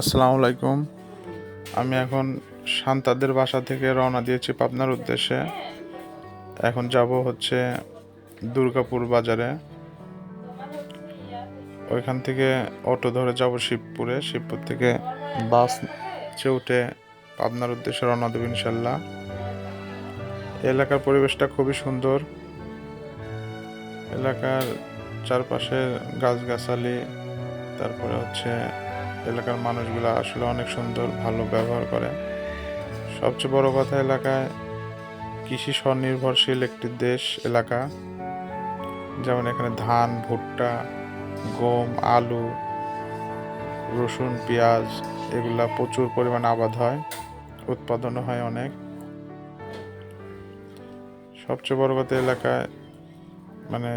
আসসালামু আলাইকুম। আমি এখন শান্তাদের বাসা থেকে রওনা দিয়েছি পাবনার উদ্দেশ্যে। এখন যাব হচ্ছে দুর্গাপুর বাজারে। ওইখান থেকে অটো ধরে যাব শিবপুরে। শিবপুর থেকে বাস উঠে পাবনার উদ্দেশ্যে রওনা দেব ইনশাল্লাহ। এলাকার পরিবেশটা খুবই সুন্দর। এলাকার চারপাশে গাছগাছালি, তারপরে হচ্ছে এলাকার মানুষগুলো আসলে অনেক সুন্দর, ভালো ব্যবহার করে। সবচেয়ে বড় কথা এলাকায় কৃষি স্বনির্ভরশীল একটি দেশ এলাকা। যেমন এখানে ধান, ভুট্টা, গম, আলু, রসুন, পেঁয়াজ এগুলা প্রচুর পরিমাণ আবাদ হয়, উৎপাদনও হয় অনেক। সবচেয়ে বড় কথা এলাকায় মানে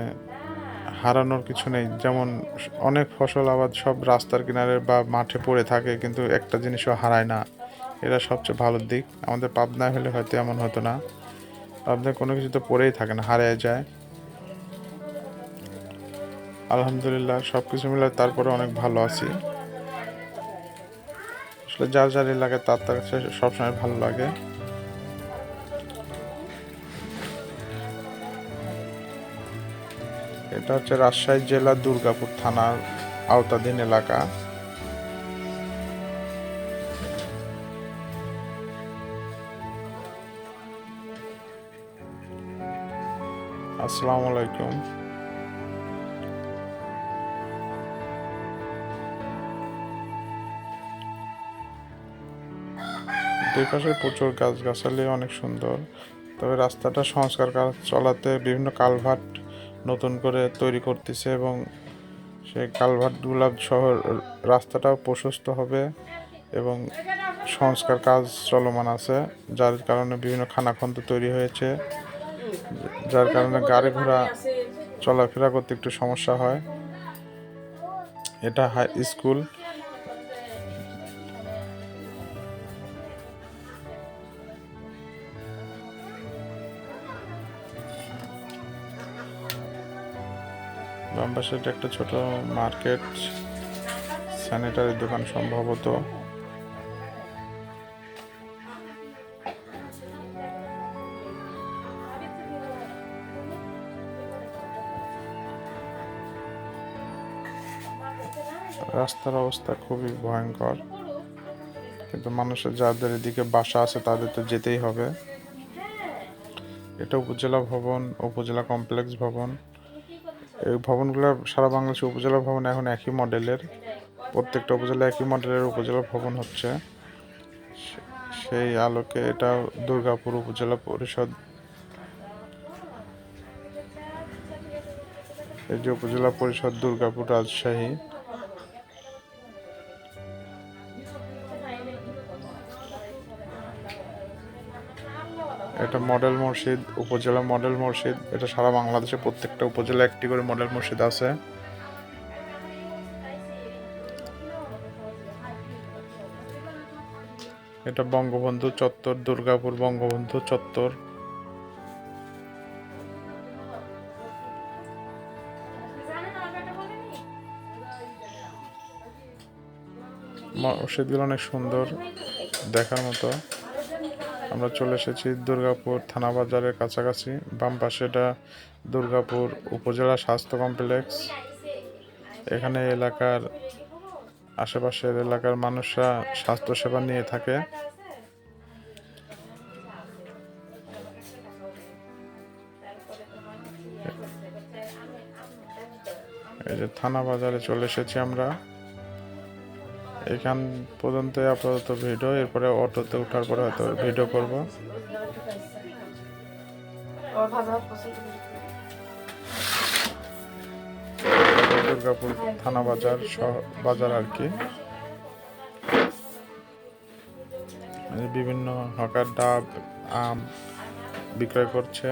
হারানোর কিছু নেই। যেমন অনেক ফসল আবাদ সব রাস্তার কিনারে বা মাঠে পড়ে থাকে, কিন্তু একটা জিনিসও হারায় না। এটা সবচেয়ে ভালো দিক। আমাদের পাবনায় হলে হয়তো এমন হতো না। পাবনায় কোনো কিছু তো পড়েই থাকে না, হারিয়ে যায়। আলহামদুলিল্লাহ সব কিছু মিলে তারপরে অনেক ভালো আছি। আসলে যার যার এলাকায় তার তার সবসময় ভালো লাগে। এটা হচ্ছে রাজশাহী জেলার দুর্গাপুর থানার আওতাধীন এলাকা। আসসালামু আলাইকুম। দুই পাশে প্রচুর গাছগাছালি, অনেক সুন্দর। তবে রাস্তাটা সংস্কার চলাতে বিভিন্ন কালভার্ট নতুন করে তৈরি করতেছে এবং সে সেই কালভার্টগুলো শহর রাস্তাটাও প্রশস্ত হবে এবং সংস্কার কাজ চলমান আছে, যার কারণে বিভিন্ন খানাখন্দ তৈরি হয়েছে, যার কারণে গাড়ি ঘোড়া চলাফেরা করতে একটু সমস্যা হয়। এটা হাই স্কুল বাম পাশে একটা ছোট মার্কেট, স্যানিটারি দোকান সম্ভবত। রাস্তার অবস্থা খুবই ভয়ঙ্কর। কিন্তু মানুষের যাদের এদিকে বাসা আছে, তাদের তো যেতেই হবে। এটা উপজেলা ভবন, উপজেলা কমপ্লেক্স ভবন। এই ভবনগুলো সারা বাংলাদেশের উপজেলা ভবন এখন একই মডেলের। প্রত্যেকটা উপজেলা একই মডেলের উপজেলা ভবন হচ্ছে। সেই আলোকে এটা দুর্গাপুর উপজেলা পরিষদ। এই যে উপজেলা পরিষদ দুর্গাপুর রাজশাহী। এটা মডেল মসজিদ উপজেলা মডেল মসজিদ এটা সারা বাংলাদেশে প্রত্যেকটা উপজেলা একটি করে মডেল মসজিদ আছে। এটা বঙ্গবন্ধু চত্বর, দুর্গাপুর বঙ্গবন্ধু চত্বর। মসজিদগুলো অনেক সুন্দর দেখার মতো। আমরা চলে এসেছি দুর্গাপুর থানা বাজারের কাছাকাছি। বাম পাশে এটা দুর্গাপুর উপজেলা স্বাস্থ্য কমপ্লেক্স। এখানে এলাকার আশেপাশের এলাকার মানুষরা স্বাস্থ্যসেবা নিয়ে থাকে। এই যে থানা বাজারে চলে এসেছি আমরা। এখান পর্যন্ত আপাতত ভিডিও এরপরে অটোতে ওঠার পরে হয়তো ভিডিও করব। দুর্গাপুর থানা বাজার বাজার আর কি বিভিন্ন হকার ডাব, আম বিক্রয় করছে